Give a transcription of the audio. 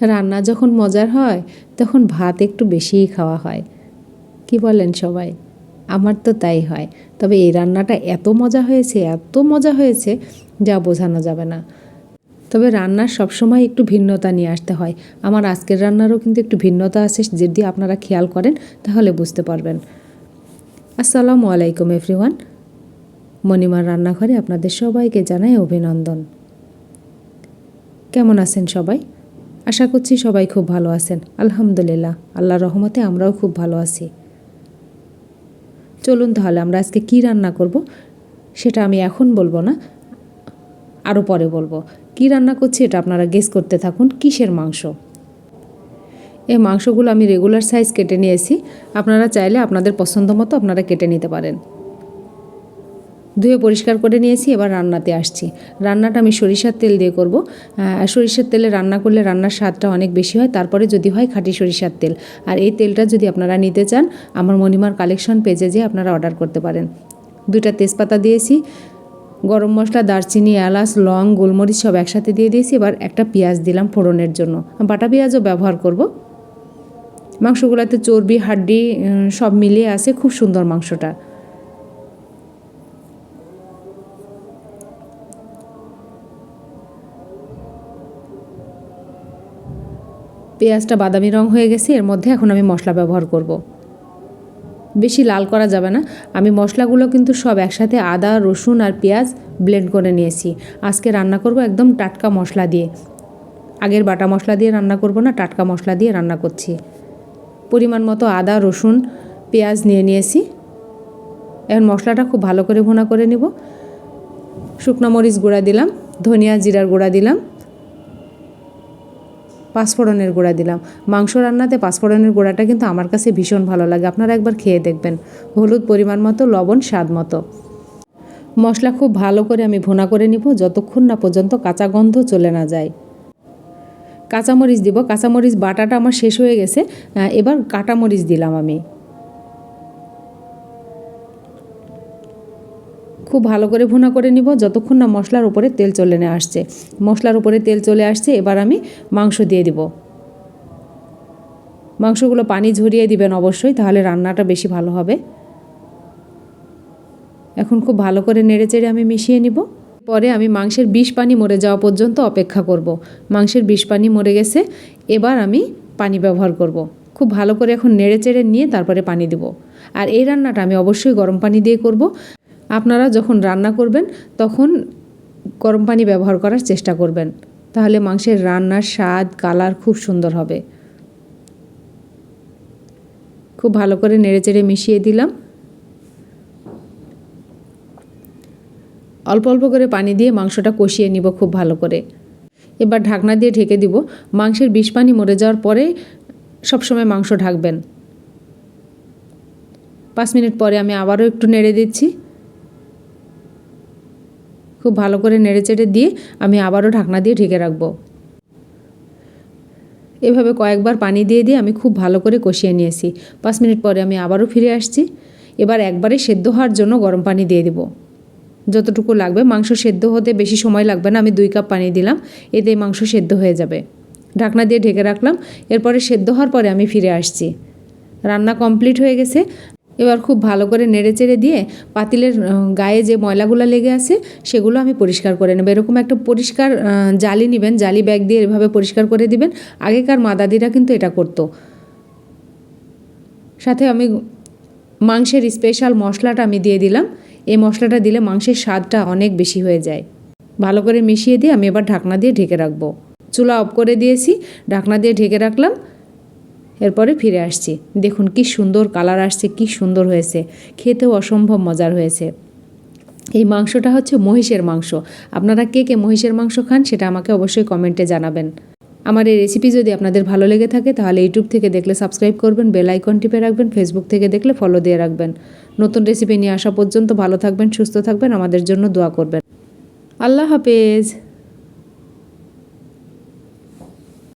রান্না যখন মজার হয়, তখন ভাত একটু বেশিই খাওয়া হয়। কি বলেন সবাই? আমার তো তাই হয়। তবে এই রান্নাটা এত মজা হয়েছে, এত মজা হয়েছে যা বোঝানো যাবে না। তবে রান্নার সবসময় একটু ভিন্নতা নিয়ে আসতে হয়। আমার আজকের রান্নারও কিন্তু একটু ভিন্নতা আছে, যদি আপনারা খেয়াল করেন, তাহলে বুঝতে পারবেন। আসসালামু আলাইকুম এভরিওয়ান। মণিমার রান্নাঘরে আপনাদের সবাইকে জানাই অভিনন্দন। কেমন আছেন সবাই? আশা করছি সবাই খুব ভালো আছেন। আলহামদুলিল্লাহ আল্লাহ রহমতে আমরাও খুব ভালো আছি। চলুন তাহলে আমরা আজকে কি রান্না করব সেটা আমি এখন বলব না, আরও পরে বলব। কি রান্না করছি এটা আপনারা গেস করতে থাকুন, কিসের মাংস? এই মাংসগুলো আমি রেগুলার সাইজ কেটে নিয়েছি, আপনারা চাইলে আপনাদের পছন্দ মতো আপনারা কেটে নিতে পারেন। ধুয়ে পরিষ্কার করে নিয়েছি, এবার রান্নাতে আসছি। রান্নাটা আমি সরিষার তেল দিয়ে করব। সরিষার তেলে রান্না করলে রান্নার স্বাদটা অনেক বেশি হয়, তারপরে যদি হয় খাঁটি সরিষার তেল। আর এই তেলটা যদি আপনারা নিতে চান, আমার মণিমার কালেকশন পেজে যেয়ে আপনারা অর্ডার করতে পারেন। দুইটা তেজপাতা দিয়েছি, গরম মশলা, দারচিনি, এলাচ, লং, গোলমরিচ সব একসাথে দিয়ে দিয়েছি, এবার একটা পেঁয়াজ দিলাম ফোড়নের জন্য। বাটা পেঁয়াজও ব্যবহার করব। মাংসগুলোতে চর্বি, হাড্ডি সব মিলিয়ে আছে, খুব সুন্দর মাংসটা। পেঁয়াজটা বাদামি রং হয়ে গেছে, এর মধ্যে এখন আমি মশলা ব্যবহার করব। বেশি লাল করা যাবে না। আমি মশলাগুলো কিন্তু সব একসাথে আদা, রসুন আর পেঁয়াজ ব্লেন্ড করে নিয়েছি। আজকে রান্না করব একদম টাটকা মশলা দিয়ে। আগের বাটা মশলা দিয়ে রান্না করব না, টাটকা মশলা দিয়ে রান্না করছি। পরিমাণ মতো আদা, রসুন, পেঁয়াজ নিয়ে নিয়েছি। এখন মশলাটা খুব ভালো করে ভুনা করে নেব। শুকনো মরিচ গুঁড়া দিলাম, ধনিয়া জিরার গুঁড়া দিলাম। পাঁচফোড়নের গুঁড়া দিলাম। মাংস রান্নাতে পাঁচফোড়নের গুঁড়াটা কিন্তু আমার কাছে ভীষণ ভালো লাগে। আপনারা একবার খেয়ে দেখবেন। হলুদ পরিমাণ মতো, লবণ, স্বাদ মতো। মশলা খুব ভালো করে আমি ভোনা করে নিব, যতক্ষণ না পর্যন্ত কাঁচা গন্ধ চলে না যায়। কাঁচামরিচ দিব। কাঁচামরিচ বাটাটা আমার শেষ হয়ে গেছে। এবার কাঁটামরিচ দিলাম আমি। খুব ভালো করে ভুনা করে নিব। যতক্ষণ না মশলার উপরে তেল চলে না আসছে। মশলার উপরে তেল চলে আসছে, এবার আমি মাংস দিয়ে দিব। মাংসগুলো পানি ঝরিয়ে দিবেন অবশ্যই, তাহলে রান্নাটা বেশি ভালো হবে। এখন খুব ভালো করে নেড়ে চেড়ে আমি মিশিয়ে নিব। পরে আমি মাংসের বিষ পানি মরে যাওয়া পর্যন্ত অপেক্ষা করব। মাংসের বিষ পানি মরে গেছে, এবার আমি পানি ব্যবহার করব। খুব ভালো করে এখন নেড়ে চেড়ে নিয়ে তারপরে পানি দেব। আর এই রান্নাটা আমি অবশ্যই গরম পানি দিয়ে করব। আপনারা যখন রান্না করবেন, তখন গরম পানি ব্যবহার করার চেষ্টা করবেন। তাহলে মাংসের রান্নার স্বাদ, কালার খুব সুন্দর হবে। খুব ভালো করে নেড়েচেড়ে মিশিয়ে দিলাম। অল্প অল্প করে পানি দিয়ে মাংসটা কষিয়ে নিব খুব ভালো করে। এবার ঢাকনা দিয়ে ঢেকে দিব। মাংসের বিষ পানি মরে যাওয়ার পরে সবসময় মাংস ঢাকবেন। পাঁচ মিনিট পরে আমি আবারও একটু নেড়ে দিচ্ছি। খুব ভালো করে নেড়ে চেড়ে দিয়ে আমি আবারও ঢাকনা দিয়ে ঢেকে রাখব। এভাবে কয়েকবার পানি দিয়ে দিয়ে আমি খুব ভালো করে কষিয়ে নিয়েছি। পাঁচ মিনিট পরে আমি আবারও ফিরে আসছি। এবার একবারে সেদ্ধ হওয়ার জন্য গরম পানি দিয়ে দেবো। যতটুকু লাগবে, মাংস সেদ্ধ হতে বেশি সময় লাগবে না, আমি দুই কাপ পানি দিলাম। এতে মাংস সেদ্ধ হয়ে যাবে। ঢাকনা দিয়ে ঢেকে রাখলাম। এরপরে সেদ্ধ হওয়ার পরে আমি ফিরে আসছি। রান্না কমপ্লিট হয়ে গেছে। এবার খুব ভালো করে নেড়ে চেড়ে দিয়ে পাতিলের গায়ে যে ময়লাগুলো লেগে আছে, সেগুলো আমি পরিষ্কার করে নেব। এরকম একটা পরিষ্কার জালি নেবেন, জালি ব্যাগ দিয়ে এভাবে পরিষ্কার করে দিবেন। আগেকার মা দাদিরা কিন্তু এটা করতো। সাথে আমি মাংসের স্পেশাল মশলাটা আমি দিয়ে দিলাম। এই মশলাটা দিলে মাংসের স্বাদটা অনেক বেশি হয়ে যায়। ভালো করে মিশিয়ে দিয়ে আমি এবার ঢাকনা দিয়ে ঢেকে রাখব। চুলা অফ করে দিয়েছি, ঢাকনা দিয়ে ঢেকে রাখলাম। এরপরে ফিরে আসছি। দেখুন কি সুন্দর কালার আসছে, কি সুন্দর হয়েছে। খেতেও অসম্ভব মজার হয়েছে। এই মাংসটা হচ্ছে মহিষের মাংস। আপনারা কে কে মহিষের মাংস খান সেটা আমাকে অবশ্যই কমেন্টে জানাবেন। আমার এই রেসিপি যদি আপনাদের ভালো লেগে থাকে তাহলে ইউটিউব থেকে দেখলে সাবস্ক্রাইব করবেন বেল আইকন টিপে রাখবেন ফেসবুক থেকে দেখলে ফলো দিয়ে রাখবেন। নতুন রেসিপি নিয়ে আসা পর্যন্ত ভালো থাকবেন, সুস্থ থাকবেন, আমাদের জন্য দোয়া করবেন। আল্লাহ হাফেজ।